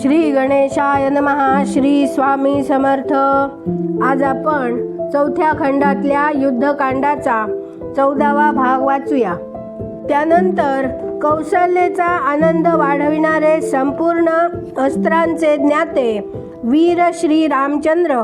श्री गणेशाय नमहा श्री स्वामी समर्थ. आज आपण चौथ्या खंडातल्या युद्धकांडाचा चौदावा भाग वाचूया. त्यानंतर कौशल्येचा आनंद वाढविणारे संपूर्ण अस्त्रांचे ज्ञाते वीर श्री रामचंद्र.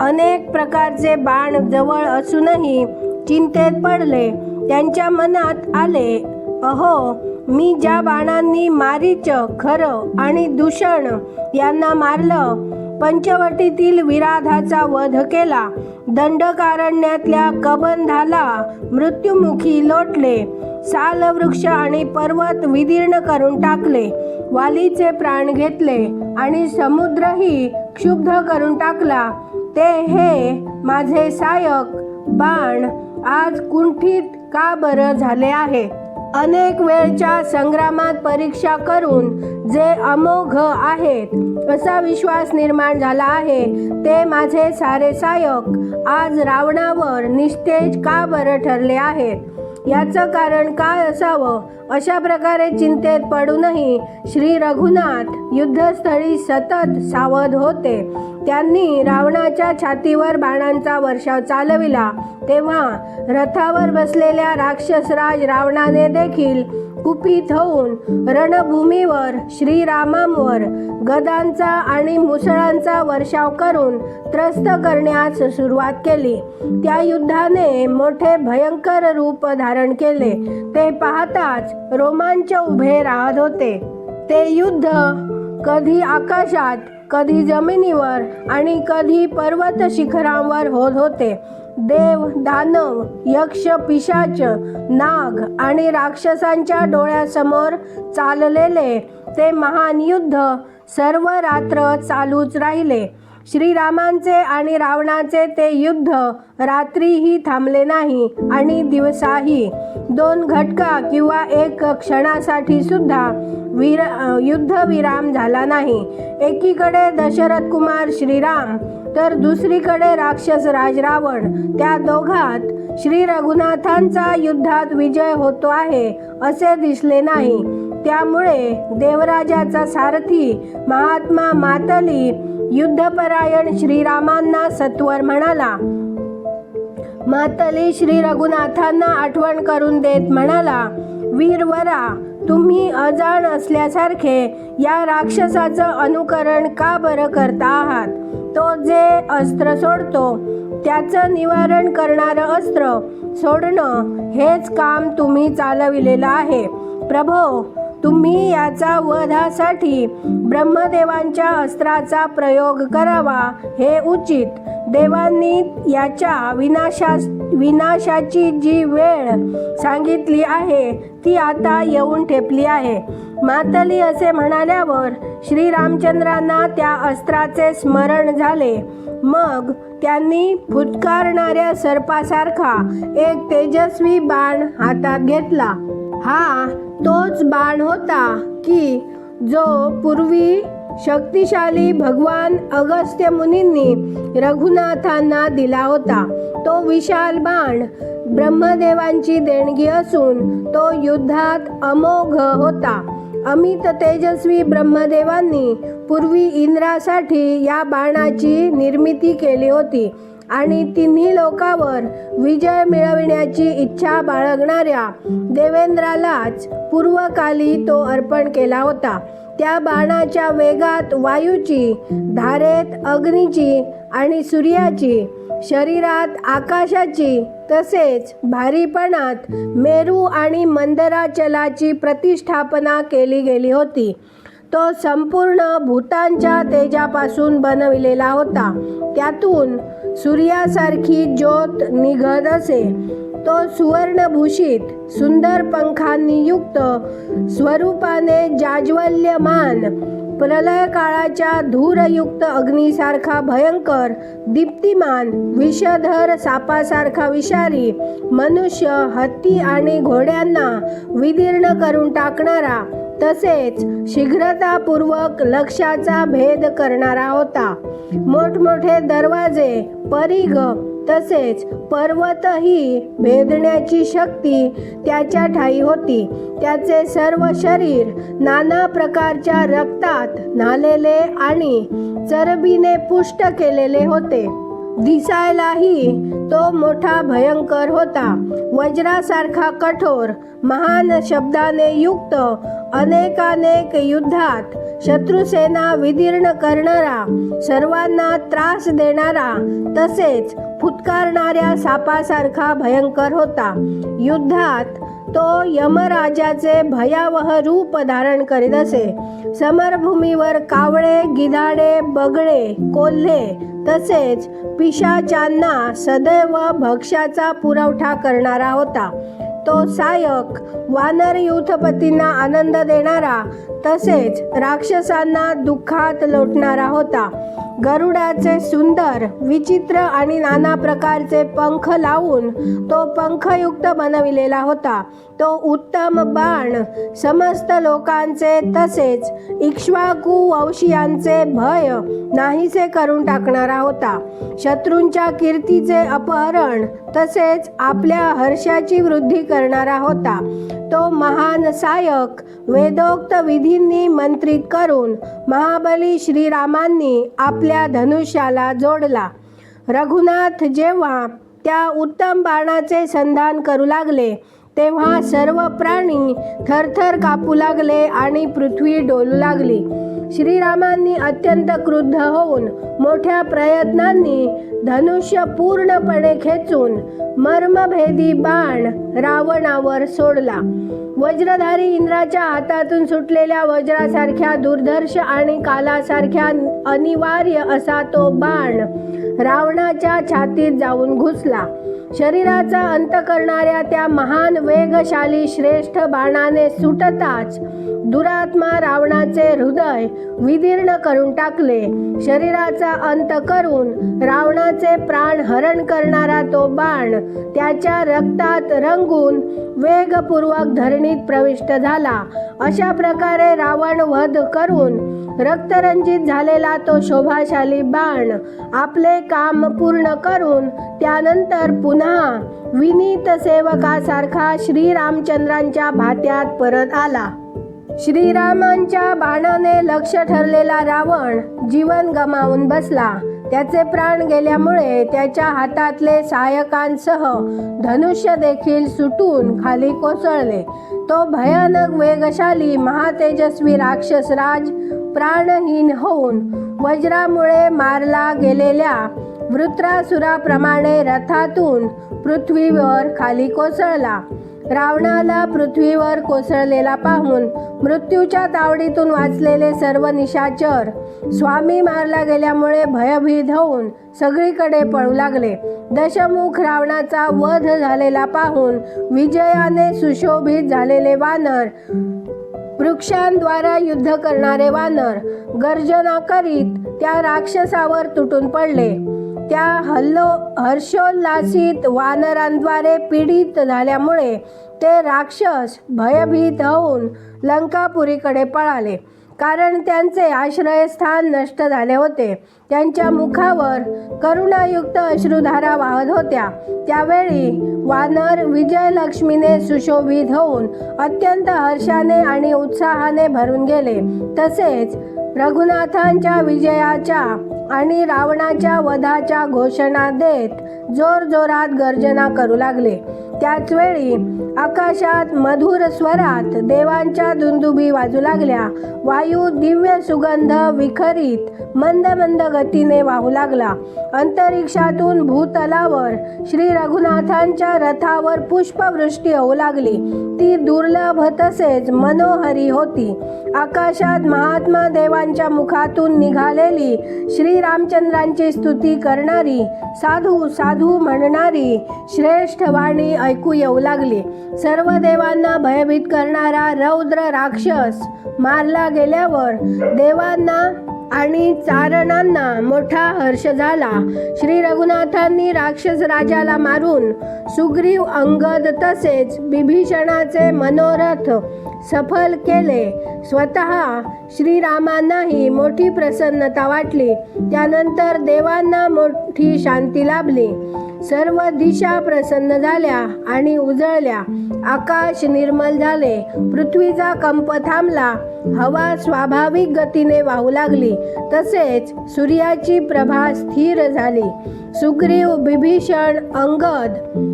अनेक प्रकारचे बाण जवळ असूनही चिंतेत पडले. त्यांच्या मनात आले अहो मी ज्या बाणांनी मारीच खर आणि दूषण यांना मारलं पंचवटीतील विराधाचा वध केला दंडकारण्यातल्या कबंधाला मृत्युमुखी लोटले सालवृक्ष आणि पर्वत विदीर्ण करून टाकले वालीचे प्राण घेतले आणि समुद्रही क्षुब्ध करून टाकला. ते हे माझे सायक बाण आज कुंठित का बरं झाले आहे? अनेक वेळच्या संग्रामात परीक्षा करून जे अमोघ आहेत असा विश्वास निर्माण झाला आहे. ते माझे सारे सायक आज रावणावर निस्तेज का बरं ठरले आहेत? याचं कारण काय असावं? अशा प्रकारे चिंतेत पडूनही श्री रघुनाथ युद्धस्थळी सतत सावध होते. त्यांनी रावणाच्या छातीवर बाणांचा वर्षाव चालविला. तेव्हा रथावर बसलेल्या राक्षसराज रावणाने देखील कुपित होऊन रणभूमीवर श्रीरामांवर गदांचा आणि मुसळांचा वर्षाव करून त्रस्त करण्यास सुरुवात केली. त्या युद्धाने मोठे भयंकर रूप धारण केले. ते पाहताच रोमांच उभे राहत होते. ते युद्ध कधी आकाशात कधी जमिनीवर आणि कधी पर्वत शिखरांवर होत होते. देव दानव यक्ष पिशाच नाग आणि राक्षसांच्या डोळ्यासमोर चाललेले ते महान युद्ध सर्व रात्र चालूच राहिले. श्रीरामांचे आणि रावणाचे ते युद्ध रात्रीही थांबले नाही आणि दिवसाही. दोन घटका किंवा एक क्षणासाठी सुद्धा वीर युद्धविराम झाला नाही. एकीकडे दशरथ कुमार श्रीराम तर दुसरीकडे राक्षस राज रावण त्या दोघात श्री रघुनाथांचा युद्धात विजय होतो आहे असे दिसले नाही. त्यामुळे देवराजाचा सारथी महात्मा मातली युद्धपरायण श्रीरामांना सत्वर म्हणाला. मातली श्री रघुनाथांना आठवण करून देत म्हणाला वीरवरा तुम्ही अजाण असल्यासारखे या राक्षसाचं अनुकरण का बरं करता आहात? तो जे अस्त्र सोडतो त्याचं निवारण करणारं अस्त्र सोडणं हेच काम तुम्ही चालविलेलं आहे. प्रभो तुम्ही याचा वधासाठी ब्रह्मदेवांच्या अस्त्राचा प्रयोग करावा हे उचित. देवांनी याच्या विनाशा विनाशाची जी वेळ सांगितली आहे ती आता येऊन ठेपली आहे. मातली असे म्हणाल्यावर श्रीरामचंद्रांना त्या अस्त्राचे स्मरण झाले. मग त्यांनी फुटकारणाऱ्या सर्पासारखा एक तेजस्वी बाण हातात घेतला. हा तोच बाण होता की जो पूर्वी शक्तिशाली भगवान अगस्त्य मुनींनी रघुनाथांना दिला होता. तो विशाल बाण ब्रह्मदेवांची देणगी असून तो युद्धात अमोघ होता. अमित तेजस्वी ब्रह्मदेवांनी पूर्वी इंद्रासाठी या बाणाची निर्मिती केली होती. आणि तिन्ही लोकावर विजय मिळविण्याची इच्छा बाळगणाऱ्या देवेंद्रालाच पूर्वकाली तो अर्पण केला होता. त्या बाणाच्या वेगात वायूची धारेत अग्नीची आणि सूर्याची शरीरात आकाशाची तसेच भारीपणात मेरू आणि मंदराचलाची प्रतिष्ठापना केली गेली होती. तो संपूर्ण भूतांच्या तेजापासून बनविलेला होता. त्यातून सूर्यासारखी ज्योत निघत असे. तो सुवर्णभूषित सुंदर पंखांनी युक्त स्वरूपाने जाज्वल्यमान प्रलय काळाच्या धूरयुक्त अग्नीसारखा भयंकर दीप्तिमान विषधर सापासारखा विषारी मनुष्य हत्ती आणि घोड्यांना विदीर्ण करून टाकणारा तसेच शीघ्रतापूर्वक लक्षाचा भेद करणारा होता. मोठमोठे दरवाजे परिघ तसेच पर्वतही भेदण्याची शक्ती त्याच्या ठाई होती. त्याचे सर्व शरीर नाना प्रकारच्या रक्तात नालेले आणि चरबीने पुष्ट केलेले होते. दिसायलाही तो मोठा भयंकर होता. वज्रासारखा कठोर महान शब्दाने युक्त अनेकानेक युद्धात शत्रुसेना विदीर्ण करणारा सर्वांना त्रास देणारा तसेच फुतकारणाऱ्या सापासारखा भयंकर होता. युद्धात तो यमराजाचे भयावह रूप धारण करीत असे. समरभूमीवर कावळे गिधाडे बगळे कोल्हे तसेच पिशाचांना सदैव भक्ष्याचा पुरवठा करणारा होता. तो सायक वानर युथपतींना आनंद देणारा तसेच राक्षसांना दुःखात लोटणारा होता. गरुडाचे सुंदर विचित्र आणि नाना प्रकारचे पंख लावून तो पंखयुक्त बनविलेला होता. तो उत्तम बाण समस्त लोकांचे तसेच इक्ष्वाकू वंशीयांचे भय नाहीसे करून टाकणारा होता. शत्रूंच्या कीर्तीचे अपहरण तसेच आपल्या हर्षाची वृद्धी कर करणारा होता. तो महान सायक वेदोक्त विधींनी मंत्रित करून महाबली श्रीरामांनी आपल्या धनुष्याला जोडला. रघुनाथ जेव्हा त्या उत्तम बाणाचे संधान करू लागले तेव्हा सर्व प्राणी थरथर कापू लागले आणि पृथ्वी डोलू लागली. श्रीरामांनी अत्यंत क्रुद्ध होऊन मोठ्या प्रयत्नांनी धनुष्य पूर्णपणे खेचून मर्मभेदी बाण रावणावर सोडला. वज्रधारी इंद्राच्या हातातून सुटलेल्या वज्रासारख्या दुर्धर्ष आणि कालासारख्या अनिवार्य असा तो बाण रावणाच्या छातीत जाऊन घुसला. शरीराचा अंत करणाऱ्या त्या महान वेगशाली श्रेष्ठ बाणाने सुटताच दुरात्मा रावणाचे हृदय विदीर्ण करून टाकले. शरीराचा अंत करून रावणाचे प्राण हरण करणारा तो बाण त्याच्या रक्तात रंगून वेगपूर्वक धरणीत प्रविष्ट झाला. अशा प्रकारे रावण वध करून रक्तरंजित झालेला तो शोभाशाली बाण आपले काम पूर्ण करून त्यानंतर पुन्हा विनीत सेवकासारखा श्रीरामचंद्रांच्या भात्यात परत आला. श्रीरामांच्या बाणाने लक्ष ठरलेला रावण जीवन गमावून बसला. त्याचे प्राण गेल्यामुळे त्याच्या हातातले सहायकांसह धनुष्य देखील सुटून खाली कोसळले. तो भयानक वेगशाली महातेजस्वी राक्षसराज प्राणहीन होऊन वज्रामुळे मारला गेलेल्या वृत्रासुराप्रमाणे रथातून पृथ्वीवर खाली कोसळला. रावणाला पृथ्वीवर कोसळलेला पाहून मृत्यूच्या तावडीतून वाचलेले सर्व निशाचर स्वामी मारला गेल्यामुळे भयभीत होऊन सगळीकडे पळू लागले. दशमुख रावणाचा वध झालेला पाहून विजयाने सुशोभित झालेले वानर वृक्षांद्वारा युद्ध करणारे वानर गर्जना करीत त्या राक्षसावर तुटून पडले. त्या हल्लो हर्षोल्लासित वानरांद्वारे पीडित झाल्यामुळे ते राक्षस भयभीत होऊन लंकापुरीकडे पळाले. कारण त्यांचे आश्रयस्थान नष्ट झाले होते. त्यांच्या मुखावर करुणायुक्त अश्रुधारा वाहत होत्या. त्यावेळी वानर विजयलक्ष्मीने सुशोभित होऊन अत्यंत हर्षाने आणि उत्साहाने भरून गेले. तसेच रघुनाथांच्या विजयाच्या आणि रावणाच्या वधाच्या घोषणा देत जोरजोरात गर्जना करू लागले. त्याच वेळी आकाशात मधुर स्वरात देवांच्या दुंदुबी वाजू लागल्या. वायू दिव्य सुगंध विखरीत मंद मंद गतीने वाहू लागला. अंतरिक्षातून भूतलावर श्री रघुनाथांच्या रथावर पुष्पवृष्टी होऊ लागली. ती दुर्लभ तसेच मनोहरी होती. आकाशात महात्मा देवांच्या मुखातून निघालेली श्री रामचंद्रांची स्तुती करणारी साधू साधू साधू म्हणणारी श्रेष्ठ वाणी ऐकू येऊ लागली. सर्व देवांना भयभीत करणारा रौद्र राक्षस मारला गेल्यावर देवांना आणि चारणांना मोठा हर्ष झाला. श्री रघुनाथांनी राक्षस राजाला मारून सुग्रीव अंगद तसेच बिभीषणाचे मनोरथ सफल केले. स्वतः श्रीरामांनाही मोठी प्रसन्नता वाटली. त्यानंतर देवांना मोठी शांती लाभली. सर्व दिशा प्रसन्न झाल्या आणि उजळल्या. आकाश निर्मल झाले. पृथ्वीचा कंप थांबला. हवा स्वाभाविक गतीने वाहू लागली. तसेच सूर्याची प्रभा स्थिर झाली. सुग्रीव बिभीषण अंगद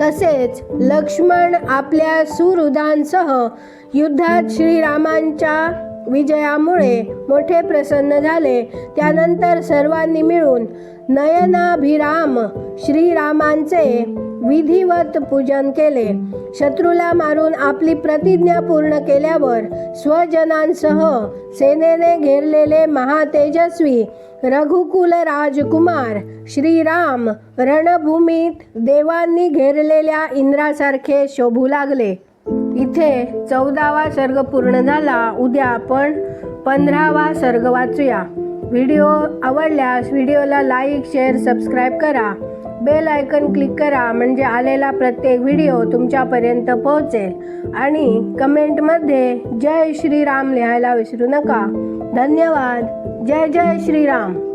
तसेच लक्ष्मण आपल्या सुहृदांसह युद्धात श्रीरामांच्या विजयामुळे मोठे प्रसन्न झाले. त्यानंतर सर्वांनी मिळून नयनाभिराम श्रीरामांचे विधिवत पूजन केले. शत्रूला मारून आपली प्रतिज्ञा पूर्ण केल्यावर स्वजनांसह सेनेने घेरलेले महातेजस्वी रघुकुल राजकुमार श्रीराम रणभूमीत देवांनी घेरलेल्या इंद्रासारखे शोभू लागले. इथे चौदावा सर्ग पूर्ण झाला. उद्या आपण पंधरावा सर्ग वाचूया. व्हिडिओ आवडल्यास व्हिडिओला लाईक शेअर सबस्क्राईब करा. बेल आयकन क्लिक करा म्हणजे आलेला प्रत्येक व्हिडिओ तुमच्यापर्यंत पोहोचेल. आणि कमेंटमध्ये जय श्रीराम लिहायला विसरू नका. धन्यवाद. जय जय श्रीराम.